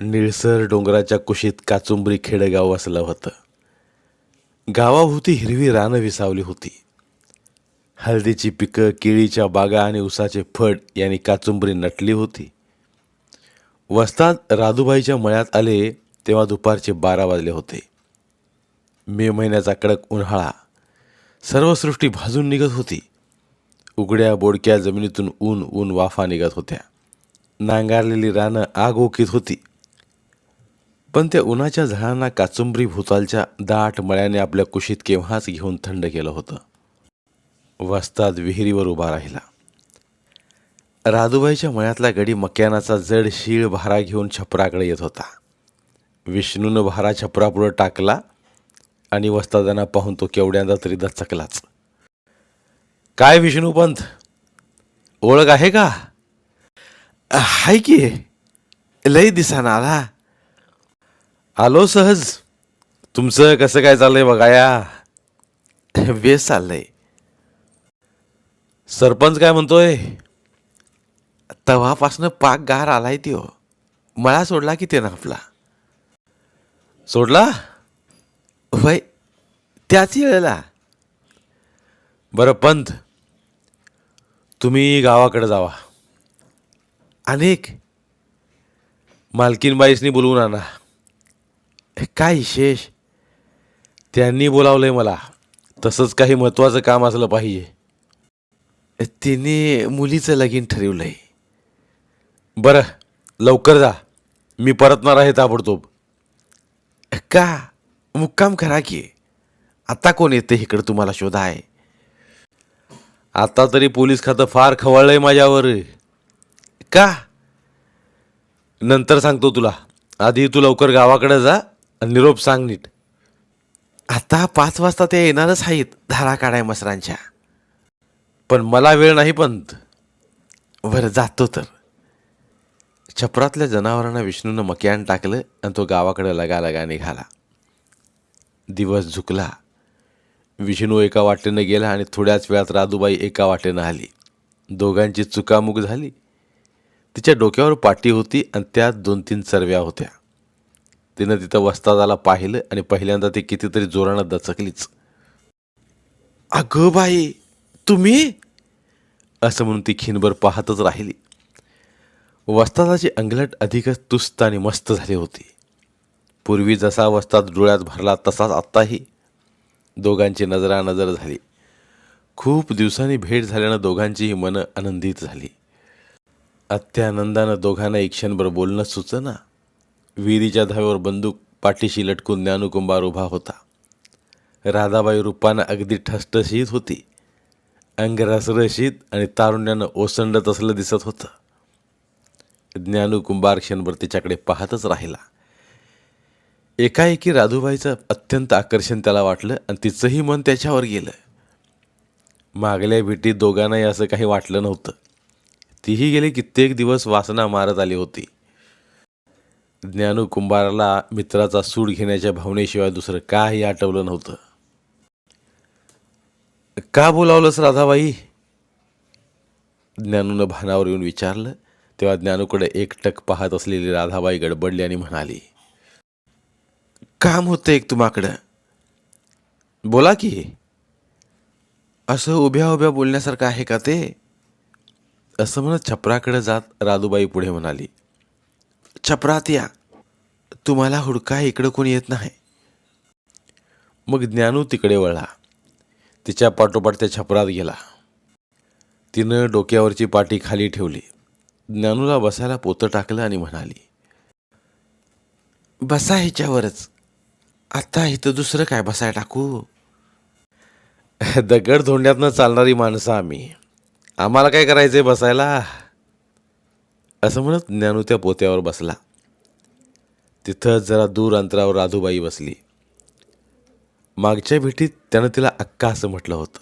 निळसर डोंगराच्या कुशीत काचुंबरी खेडेगाव वसलं होतं. गावाभोवती हिरवी रानं विसावली होती. हळदीची पिकं केळीच्या बागा आणि उसाचे फड यांनी काचुंबरी नटली होती. वस्ताद राधूबाईच्या मळ्यात आले तेव्हा दुपारचे बारा वाजले होते. मे महिन्याचा कडक उन्हाळा. सर्वसृष्टी भाजून निघत होती. उघड्या बोडक्या जमिनीतून ऊन ऊन वाफा निघत होत्या. नांगारलेली रानं आग ओकीत होती. पण त्या उन्हाच्या झाडांना काचुंबरी भूतालच्या दाट मळ्याने आपल्या कुशीत केव्हाच घेऊन थंड केलं होतं. वस्ताद विहिरीवर उभा राहिला. राधूबाईच्या मळ्यातला गडी मक्यानाचा जड शीळ भारा घेऊन छपराकडे येत होता. विष्णूनं भारा छपरापुढं टाकला आणि वस्तादांना पाहून तो केवढ्यांदा तरी दचकलाच. काय विष्णूपंत ओळख आहे का? हाय की. लई दिसाना आला आलो सहज. तुमचं कसं काय चाललंय बघाया बेस चाललंय. सरपंच काय म्हणतोय? तव्हापासनं पाक गार आलाय त्यो. मळा सोडला की ते नाफला. आपला सोडला? वय त्याच वेळेला. बरं पंत. तुम्ही गावाकडे जावा. अनेक. मालकीनबाईसनी बोलवून आणा. काय विशेष? त्यांनी बोलावलंय मला. तसंच काही महत्त्वाचं काम असलं पाहिजे. तिने मुलीचं लगीन ठरवलंय. बरं लवकर जा. मी परतणार आहे ताबडतोब. का? मुक्काम करा की. आता कोण येते इकडं तुम्हाला शोधा आहे आता तरी पोलीस खातं फार खवळलंय माझ्यावर. का? नंतर सांगतो तुला. आधी तू लवकर गावाकडे जा. निरोप सांग नीट. आता पाच वाजता ते येणारच आहेत धारा काढाय मसरांच्या. पण मला वेळ नाही पंत बरं जातो तर. छपरातल्या जनावरांना विष्णूनं मक्यान टाकलं आणि तो गावाकडे लगा लगा निघाला. दिवस झुकला. विष्णू एका वाटेनं गेला आणि थोड्याच वेळात राधूबाई एका वाटेनं आली. दोघांची चुकामुक झाली. तिच्या डोक्यावर पाटी होती आणि त्यात दोन तीन चरव्या होत्या. तिनं तिथं वस्तादाला पाहिलं आणि पहिल्यांदा ती कितीतरी जोरानं दचकलीच. अगं बाई तुम्ही? असं म्हणून ती खिनभर पाहतच राहिली. वस्तादाची अंगलट अधिकच तुस्त आणि मस्त झाली होती. पूर्वी जसा वस्ताद डोळ्यात भरला तसाच आत्ताही दोघांची नजरानजर झाली. खूप दिवसांनी भेट झाल्यानं दोघांचीही मनं आनंदित झाली. अत्यानंदानं दोघांना एक क्षणभर बोलणं सुचना. विहिरीच्या धावेवर बंदूक पाठीशी लटकून ज्ञानुकुंभार उभा होता. राधाबाई रूपानं अगदी ठसठशीत होती. अंग रसरशीत आणि तारुण्यानं ओसंडत असलं दिसत होतं. ज्ञानुकुंभार क्षणभर तिच्याकडे पाहतच राहिला. एकाएकी राधूबाईचं अत्यंत आकर्षण त्याला वाटलं आणि तिचंही मन त्याच्यावर गेलं. मागल्या भेटीत दोघांनाही असं काही वाटलं नव्हतं. तीही गेले कित्येक दिवस वासना मारत आली होती. ज्ञानू कुंभाराला मित्राचा सूड घेण्याच्या भावनेशिवाय दुसरं काही आठवलं नव्हतं. का बोलावलंस राधाबाई? ज्ञानूनं भानावर येऊन विचारलं. तेव्हा ज्ञानूकडे एकटक पाहत असलेली राधाबाई गडबडली आणि म्हणाली काम होतं एक तुम्हाकडं. बोला की. असं उभ्या उभ्या बोलण्यासारखं आहे का ते? असं म्हणत छपराकडे जात राधूबाई पुढे म्हणाली छपरात या. तुम्हाला हुडका इकडं कोणी येत नाही. मग ज्ञानू तिकडे वळला. तिच्या पाठोपाठ त्या छपरात गेला. तिनं डोक्यावरची पाटी खाली ठेवली. ज्ञानूला बसायला पोतं टाकलं आणि म्हणाली बसा ह्याच्यावरच. आता इथं दुसरं काय बसाय टाकू? दगड धोंड्यातनं चालणारी माणसं आम्ही. आम्हाला काय करायचंय बसायला? असं म्हणत ज्ञानू त्या पोत्यावर बसला. तिथं जरा दूर अंतरावर राधूबाई बसली. मागच्या भेटीत त्यानं तिला अक्का असं म्हटलं होतं.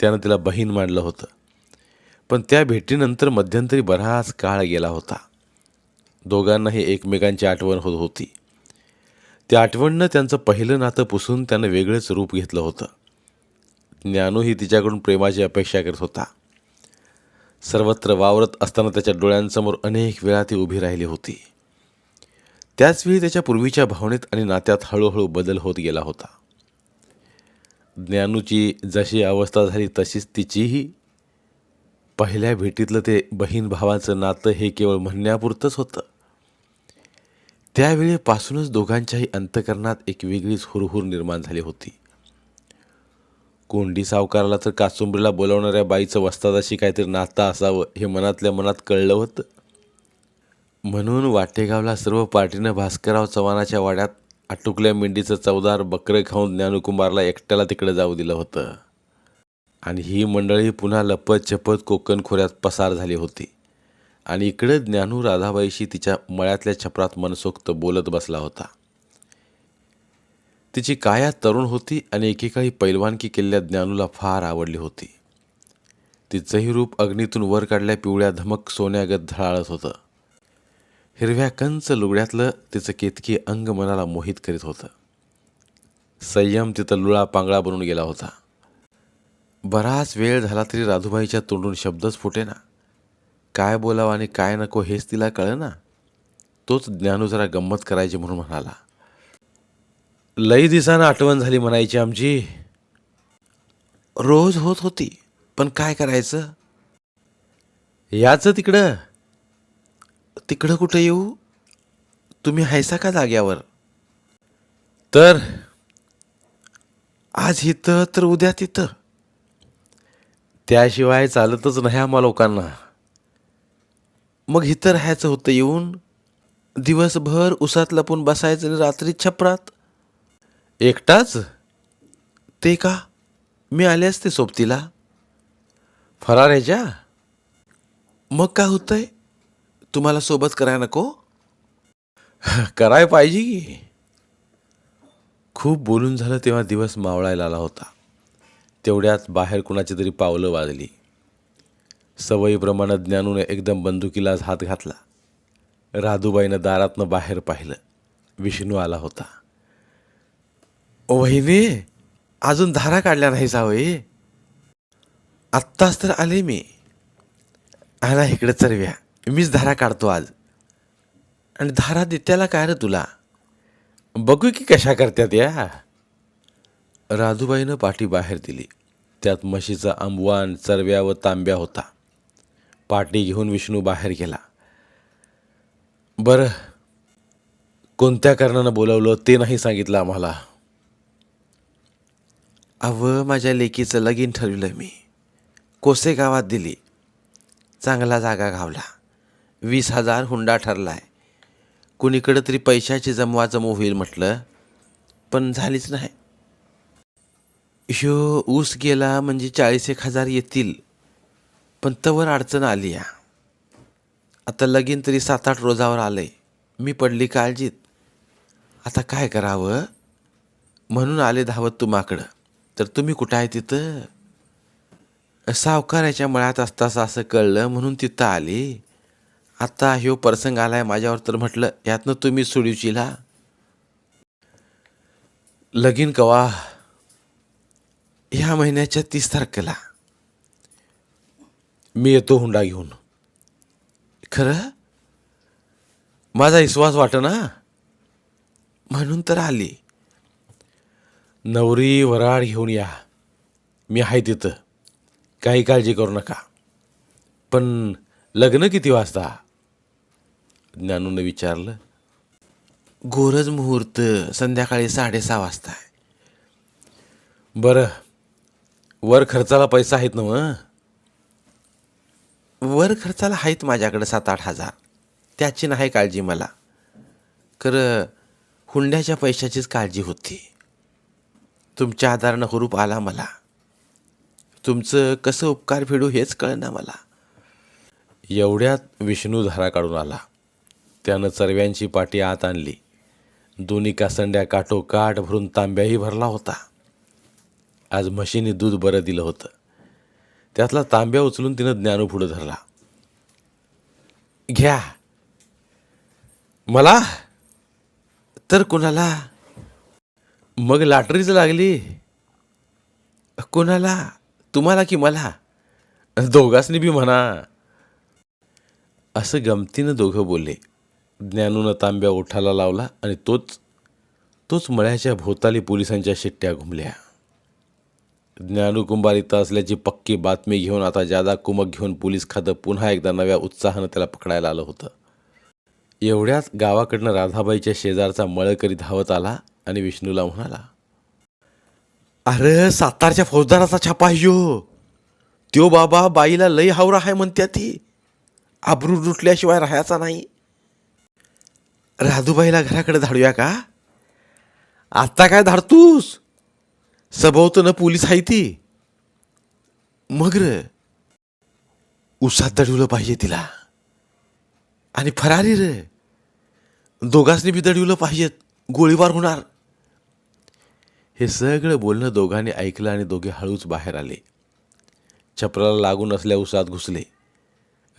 त्यानं तिला बहीण मांडलं होतं. पण त्या भेटीनंतर मध्यंतरी बराच काळ गेला होता. दोघांनाही एकमेकांची आठवण होत होती. त्या आठवणनं त्यांचं पहिलं नातं पुसून त्यानं वेगळंच रूप घेतलं होतं. ज्ञानूही तिच्याकडून प्रेमाची अपेक्षा करत होता. सर्वत्र वावरत असताना त्याच्या डोळ्यांसमोर अनेक वेळा ती उभी राहिली होती. त्याचवेळी त्याच्या पूर्वीच्या भावनेत आणि नात्यात हळूहळू बदल होत गेला होता. ज्ञानूची जशी अवस्था झाली तशीच तिचीही. पहिल्या भेटीतलं ते बहीण भावाचं नातं हे केवळ म्हणण्यापुरतंच होतं. त्यावेळेपासूनच दोघांच्याही अंतकरणात एक वेगळीच हुरहुर निर्माण झाली होती. कोंडी सावकाराला तर कासुंबरीला बोलावणाऱ्या बाईचं वस्तादाशी काहीतरी नातं असावं हे मनातल्या मनात कळलं होतं. म्हणून वाटेगावला सर्व पार्टीनं भास्करराव चव्हाणाच्या वाड्यात आटुकल्या मेंढीचं चवदार बकरं खाऊन ज्ञानकुमारला एकट्याला तिकडे जाऊ दिलं होतं. आणि ही मंडळी पुन्हा लपत छपत कोकण खोऱ्यात पसार झाली होती. आणि इकडे ज्ञानू राधाबाईशी तिच्या मळ्यातल्या छपरात मनसोक्त बोलत बसला होता. तिची काया तरुण होती आणि एकेकाळी पैलवानकी केलेल्या ज्ञानूला फार आवडली होती. तिचंही रूप अग्नीतून वर काढल्या पिवळ्या धमक सोन्यागत धळाळत होतं. हिरव्या कंच लुगड्यातलं तिचं केतकी अंग मनाला मोहित करीत होतं. संयम तिथं लुळा पांगळा बनून गेला होता. बराच वेळ झाला तरी राधुबाईच्या तोंडून शब्दच फुटेना. काय बोलावं आणि काय नको हेच तिला कळना. तोच ज्ञानू जरा गंमत करायची म्हणून म्हणाला. लई दिसानं आठवण झाली म्हणायची आमची. रोज होत होती पण काय करायचं? याचं तिकडं. तिकडं कुठं येऊ? तुम्ही हायसा का जाग्यावर? तर? आज इथं तर उद्या तिथं. त्याशिवाय चालतच नाही आम्हा लोकांना. मग इथं राहायचं होतं येऊन? दिवसभर उसात लपून बसायचं आणि रात्री छपरात? एकटाच? ते का? मी आले असते सोबतीला. फरार ह्याच्या मग काय होतंय? तुम्हाला सोबत करायला नको? कराय पाहिजे की. खूप बोलून झालं तेव्हा दिवस मावळायला आला होता. तेवढ्यात बाहेर कुणाची तरी पावलं वाजली. सवयीप्रमाणे ज्ञानूने एकदम बंदुकीलाच हात घातला. राधूबाईनं दारातनं बाहेर पाहिलं. विष्णू आला होता. वहिनी अजून धारा काढल्या नाही जावई आत्ताच तर आले मी. आला इकडे चरव्या मीच धारा काढतो आज. आणि धारा देत्याला काय रे तुला? बघू की कशा करत्यात या. राधूबाईनं पाठी बाहेर दिली. त्यात म्हशीचा आंबवान चरव्या व तांब्या होता. पाटी घेऊन विष्णू बाहेर गेला. बरं कोणत्या कारणानं बोलवलं ते नाही सांगितलं आम्हाला. अव माझ्या लेकीचं लगीन ठरविलं मी. कोसे गावात दिली. चांगला जागा घावला. वीस हजार हुंडा ठरलाय. कुणीकडं तरी पैशाची जमवाजमव होईल म्हटलं पण झालीच नाही. ह्यो ऊस गेला म्हणजे चाळीस एक हजार येतील पण तवर अडचण आली या. आता लगीन तरी सात आठ रोजावर आलंय. मी पडली काळजीत. आता काय करावं? म्हणून आले धावत तुम्हाकडं. तर तुम्ही कुठं आहे तिथं? सावकाराच्या मळ्यात असतास असं कळलं म्हणून तिथं आली. आता ह्यो प्रसंग आलाय माझ्यावर तर म्हटलं यातनं तुम्ही सोडीवशीला लगीन कवा? ह्या महिन्याच्या तीस तारखेला. मी येतो हुंडा घेऊन. खरं? माझा विश्वास वाट ना म्हणून तर आली. नवरी वराड घेऊन या. मी आहे तिथं. काही काळजी करू नका. पण लग्न किती वाजता? ज्ञानूनं विचारलं. गोरज मुहूर्त संध्याकाळी साडेसहा वाजता आहे. बरं. वर खर्चाला पैसा आहेत ना मग वर खर्चाला आहेत माझ्याकडे सात आठ हजार. त्याची नाही काळजी मला. खरं हुंड्याच्या पैशाचीच काळजी होती. तुमच्या आधारानं हुरूप आला मला. तुमचं कसं उपकार फेडू हेच कळना मला. एवढ्यात विष्णू धारा काढून आला. त्यानं चरव्यांची पाटी आत आणली. दोन्ही कासंड्या काठोकाठ भरून तांब्याही भरला होता. आज म्हशीने दूध बरं दिलं होतं. त्यातला तांब्या उचलून तिनं ज्ञानू पुढं धरला. घ्या. मला? तर कुणाला? मग लाटरीच लागली कोणाला? तुम्हाला की मला? दोघासनी बी म्हणा. असं गमतीनं दोघं बोलले. ज्ञानूनं तांब्या ओठाला लावला आणि तोच तोच मळ्याच्या भोवताली पोलिसांच्या शिट्ट्या घुमल्या. ज्ञानू कुंभार इथं असल्याची पक्की बातमी घेऊन आता जादा कुमक घेऊन पोलीस खातं पुन्हा एकदा नव्या उत्साहानं त्याला पकडायला आलं होतं. एवढ्याच गावाकडनं राधाबाईच्या शेजारचा मळकरी धावत आला. आणि विष्णूला म्हणाला अरे सातारच्या फौजदाराचा छापा यो. त्यो बाबा बाईला लई हावरा आहे म्हणत्या ती. आबरू लुटल्याशिवाय राहायचा नाही. राधूबाईला घराकडे धाडूया का? आत्ता काय धाडतूस? सभोवतनं पोलीस आहे ती. मग र. उसात दडवलं पाहिजे तिला. आणि फरारी रे. दोघांनी बी दडवलं पाहिजेत. गोळीबार होणार. हे सगळं बोलणं दोघांनी ऐकलं आणि दोघे हळूच बाहेर आले. छपराला लागून असल्या उसात घुसले.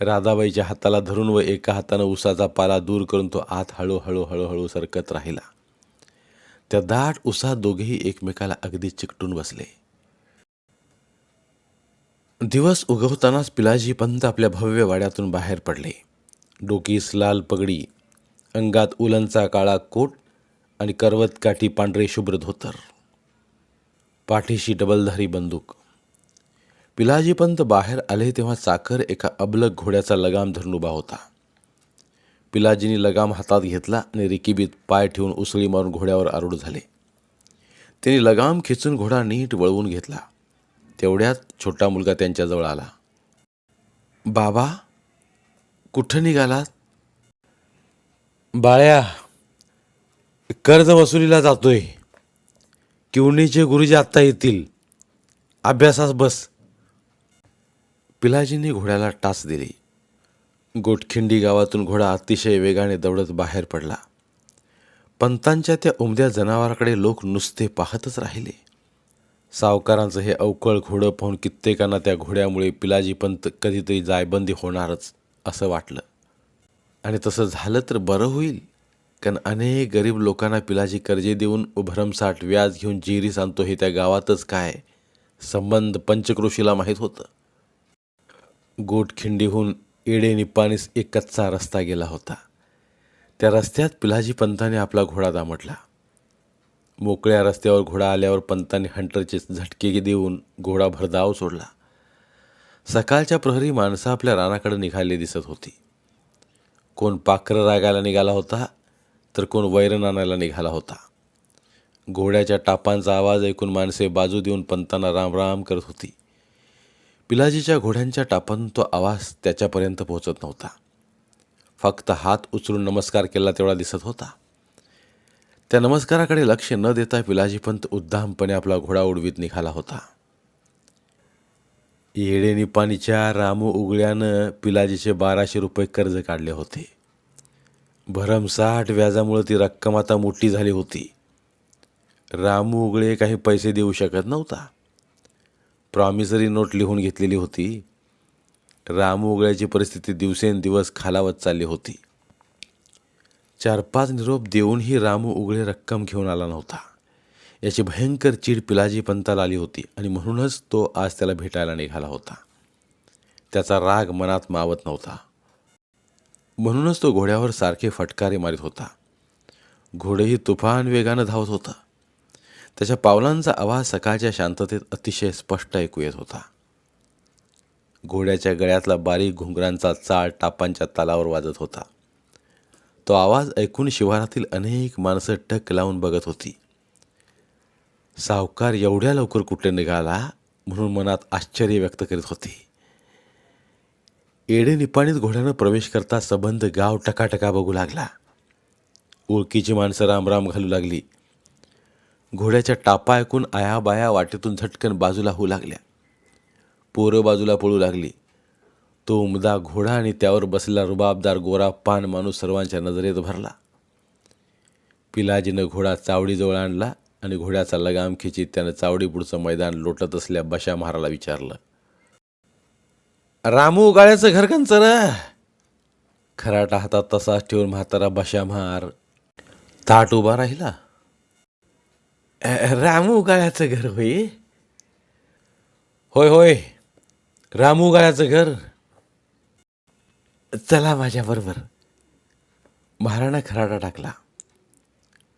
राधाबाईच्या हाताला धरून व एका हातानं उसाचा पाला दूर करून तो आत हळूहळू हळूहळू सरकत राहिला. त्या दाट उसात दोघेही एकमेकाला अगदी चिकटून बसले. दिवस उगवतानाच पिलाजी पंत आपल्या भव्य वाड्यातून बाहेर पडले. डोकीस लाल पगडी अंगात उलनचा काळा कोट आणि करवत काठी पांढरे शुभ्र धोतर. पाठीशी डबलधारी बंदूक. पिलाजी पंत बाहेर आले तेव्हा चाकर एका अबलक घोड्याचा लगाम धरून उभा होता. पिलाजीने लगाम हातात घेतला आणि रिकिबीत पाय ठेवून उसळी मारून घोड्यावर आरूढ झाले. त्यांनी लगाम खेचून घोडा नीट वळवून घेतला. तेवढ्यात छोटा मुलगा त्यांच्याजवळ आला. बाबा कुठं निघालात? बाळ्या कर्ज वसुलीला जातोय. किवणीचे गुरुजी आत्ता येतील. अभ्यासास बस. पिलाजींनी घोड्याला टाच दिली. गोटखिंडी गावातून घोडा अतिशय वेगाने दौडत बाहेर पडला. पंतांच्या त्या उमद्या जनावराकडे लोक नुसते पाहतच राहिले. सावकारांचं हे अवकळ घोडं पाहून कित्येकांना त्या घोड्यामुळे पिलाजी पंत कधीतरी जायबंदी होणारच असं वाटलं. आणि तसं झालं तर बरं होईल. कारण अनेक गरीब लोकांना पिलाजी कर्जे देऊन उभरमसाठ भरमसाठ व्याज घेऊन जिरी आणतो हे त्या गावातच काय? संबंध पंचक्रोशीला माहीत होतं. गोटखिंडीहून येडे एक कच्चा रस्ता गेला होता. त्या रस्त्यात पिलाजी पंताने आपला घोडा दामटला. मोकळ्या रस्त्यावर घोडा आल्यावर पंतांनी हंटरचे झटके देऊन घोडा भरधाव सोडला. सकाळच्या प्रहरी माणसं आपल्या रानाकडे निघाले दिसत होती. कोण पाखरं रागायला निघाला होता? तर कोण वैरण आणायला निघाला होता. घोड्याच्या टापांचा आवाज ऐकून माणसे बाजू देऊन पंतांना रामराम करत होती. पिलाजीच्या घोड्यांच्या टापांतून तो आवाज त्याच्यापर्यंत पोहोचत नव्हता. फक्त हात उचलून नमस्कार केला तेवढा दिसत होता. त्या नमस्काराकडे लक्ष न देता पिलाजी पंत उद्दामपणे आपला घोडा उडवीत निघाला होता. येडे निपाणीच्या रामू उगळ्यानं पिलाजीचे बाराशे रुपये कर्ज काढले होते. भरमसाठ व्याजामुळे ती रक्कम आता मोठी झाली होती. रामू उगळे काही पैसे देऊ शकत नव्हता. प्रॉमिसरी नोट लिहून घेतलेली होती. रामू उगळ्याची परिस्थिती दिवसेंदिवस खालावत चालली होती. चार पाच निरोप देऊनही रामू उगळे रक्कम घेऊन आला नव्हता. याची भयंकर चीड पिलाजी पंताला आली होती आणि म्हणूनच तो आज त्याला भेटायला निघाला होता. त्याचा राग मनात मावत नव्हता. म्हणूनच तो घोड्यावर सारखे फटकारे मारित होता. घोडेही तुफान वेगानं धावत होता. त्याच्या पावलांचा आवाज सकाळच्या शांततेत अतिशय स्पष्ट ऐकू येत होता. घोड्याच्या गळ्यातला बारीक घुंगरांचा चाळ टापांच्या तालावर वाजत होता. तो आवाज ऐकून शिवारातील अनेक माणसं टक लावून बघत होती. सावकार एवढ्या लवकर कुठे निघाला? म्हणून मनात आश्चर्य व्यक्त करीत होते. एडे निपाणीत घोड्यानं प्रवेश करता सबंध गाव टकाटका बघू लागला. ओळखीची माणसं रामराम घालू लागली. घोड्याच्या टापा ऐकून आयाबाया वाटेतून झटकन बाजूला होऊ लागल्या. पोरं बाजूला पळू लागली. तो उमदा घोडा आणि त्यावर बसलेला रुबाबदार गोरा पान माणूस सर्वांच्या नजरेत भरला. पिलाजीनं घोडा चावडीजवळ आणला आणि घोड्याचा लगाम खिचीत त्यानं चावडीपुढचं मैदान लोटत असल्या बशा महाराला विचारलं रामू उगाळ्याचं घर कंचर. खराटा हातात तसाच ठेवून म्हातारा बशामार ताट उभा राहिला. रामू उगाळ्याचं घर होय? होय होय. रामू उगाळ्याचं घर. चला माझ्याबरोबर महाराणा खराटा टाकला.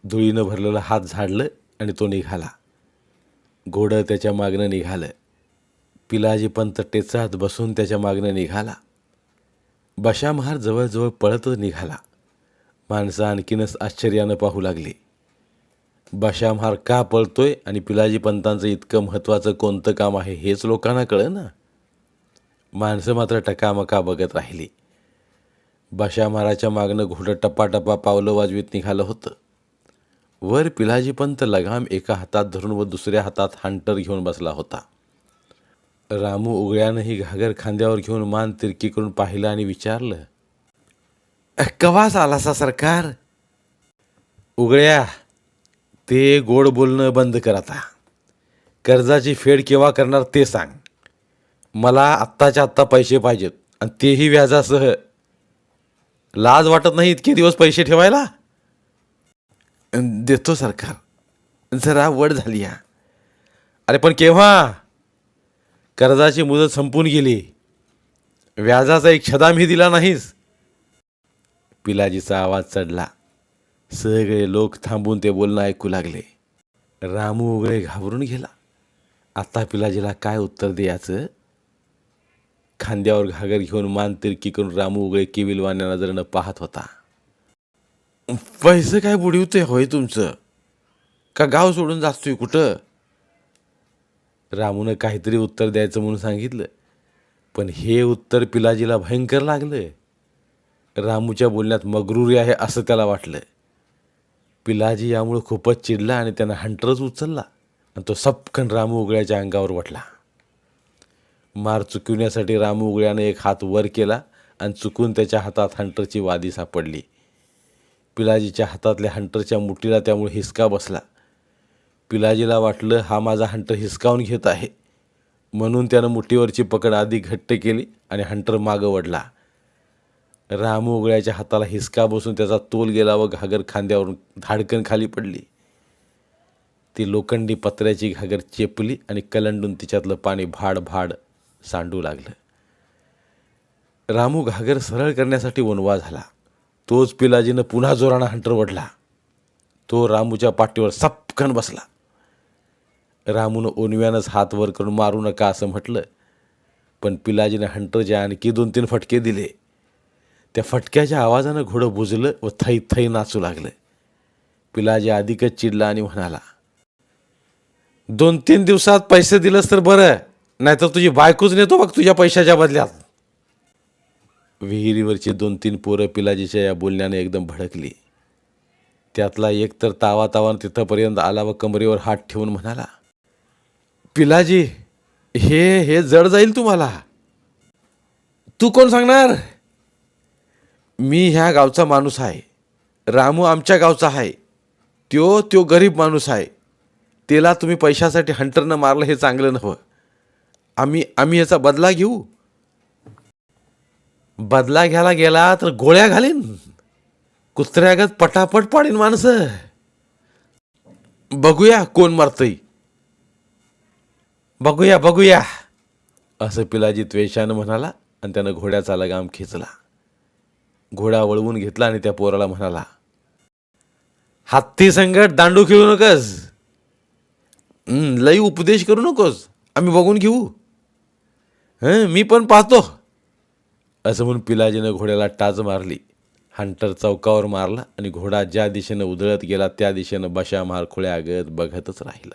धुळीनं भरलेलं हात झाडलं आणि तो निघाला. घोडं त्याच्या मागनं निघालं. पिलाजी पंत टेचात बसून त्याच्या मागनं निघाला. बशामहार जवळजवळ पळतच निघाला. माणसं आणखीनच आश्चर्यानं पाहू लागली. बशामहार का पळतोय आणि पिलाजी पंतांचं इतकं महत्त्वाचं कोणतं काम आहे हेच लोकांना कळं ना माणसं मात्र टकामका बघत राहिली. बशा महाराच्या मागनं घोडं टप्पाटप्पा पावलं वाजवीत निघालं होतं. वर पिलाजीपंत लगाम एका हातात धरून व दुसऱ्या हातात हांटर घेऊन बसला होता. रामू उगळ्यानंही घागर खांद्यावर घेऊन मान तिरकी करून पाहिलं आणि विचारलं कवाच आला आलासा सरकार? उगळ्या ते गोड बोलणं बंद कर आता. कर्जाची फेड केव्हा करणार ते सांग. मला आत्ताच्या आत्ता पैसे पाहिजेत आणि तेही व्याजासह. लाज वाटत नाही इतके दिवस पैसे ठेवायला? देतो सरकार. जरा वड झाली या अरे पण केव्हा? कर्जाची मुदत संपून गेली. व्याजाचा एक छदामही दिला नाहीस. पिलाजीचा आवाज चढला. सगळे लोक थांबून ते बोलणं ऐकू लागले. रामू उगळे घाबरून गेला. आता पिलाजीला काय उत्तर द्यायचं? खांद्यावर घागर घेऊन मान तिरकी करून रामू उगळे किविलवाण्या नजरेनं पाहत होता. पैसे काय बुडीवते होय तुमचं? का गाव सोडून जातोय कुठं? रामूनं काहीतरी उत्तर द्यायचं म्हणून सांगितलं. पण हे उत्तर पिलाजीला भयंकर लागलं रामूच्या बोलण्यात मगरुरी आहे असं त्याला वाटलं पिलाजी यामुळे खूपच चिडला आणि त्यानं हंटरच उचलला. आणि तो सपकन रामू उगळ्याच्या अंगावर वाटला. मार चुकविण्यासाठी रामू उगळ्यानं एक हात वर केला आणि चुकून त्याच्या हातात हंटरची वादी सापडली. पिलाजीच्या हातातल्या हंटरच्या मुठीला त्यामुळे हिसका बसला. पिलाजीला वाटलं हा माझा हंटर हिसकावून घेत आहे. म्हणून त्यानं मुठीवरची पकड आधी घट्ट केली आणि हंटर मागं वडला रामू उगळ्याच्या हाताला हिसका बसून त्याचा तोल गेला व घागर खांद्यावरून धाडकन खाली पडली. ती लोखंडी पत्र्याची घागर चेपली आणि कलंडून तिच्यातलं पाणी भाड भाड सांडू लागलं. रामू घागर सरळ करण्यासाठी वनवा झाला. तोच पिलाजीनं पुन्हा जोरानं हंटर वडला तो रामूच्या पाठीवर सपकन बसला. रामूनं ओनव्यानंच हात वर करून मारू नका असं म्हटलं. पण पिलाजीनं हंटरच्या आणखी दोन तीन फटके दिले त्या फटक्याच्या आवाजानं घोडं बुजलं व थै थै नाचू लागलं. पिलाजी अधिकच चिडला आणि म्हणाला दोन तीन दिवसात पैसे दिलंस तर बरं नाहीतर तुझी बायकोच नेतो बघ तुझ्या पैशाच्या बदल्यात. विहिरीवरची दोन तीन पोरं पिलाजीच्या या बोलण्याने एकदम भडकली. त्यातला एक तर तावा तावान तिथंपर्यंत आला व कमरेवर हात ठेवून म्हणाला पिलाजी हे हे जड जाईल तुम्हाला. तू कोण सांगणार? मी ह्या गावचा माणूस आहे. रामू आमच्या गावचा आहे. त्यो त्यो गरीब माणूस आहे. त्याला तुम्ही पैशासाठी हंटरनं मारलं हे चांगलं नव्हं. आम्ही आम्ही याचा बदला घेऊ. बदला घ्यायला गेला तर गोळ्या घालीन. कुत्र्यागत पटापट पाडीन माणसं. बघूया कोण मारतंय. बघूया बघूया. असं पिलाजी त्वेषानं म्हणाला आणि त्यानं घोड्याचा लगाम खेचला. घोडा वळवून घेतला आणि त्या पोराला म्हणाला हत्ती संकट दांडू खेळू नकोस. लई उपदेश करू नकोस. आम्ही बघून घेऊ. हं मी पण पाहतो. असं म्हणून पिलाजीनं घोड्याला टाच मारली. हंटर चौकावर मारला आणि घोडा ज्या दिशेनं उधळत गेला त्या दिशेनं बशा मार खुळ्यागत बघतच राहिला.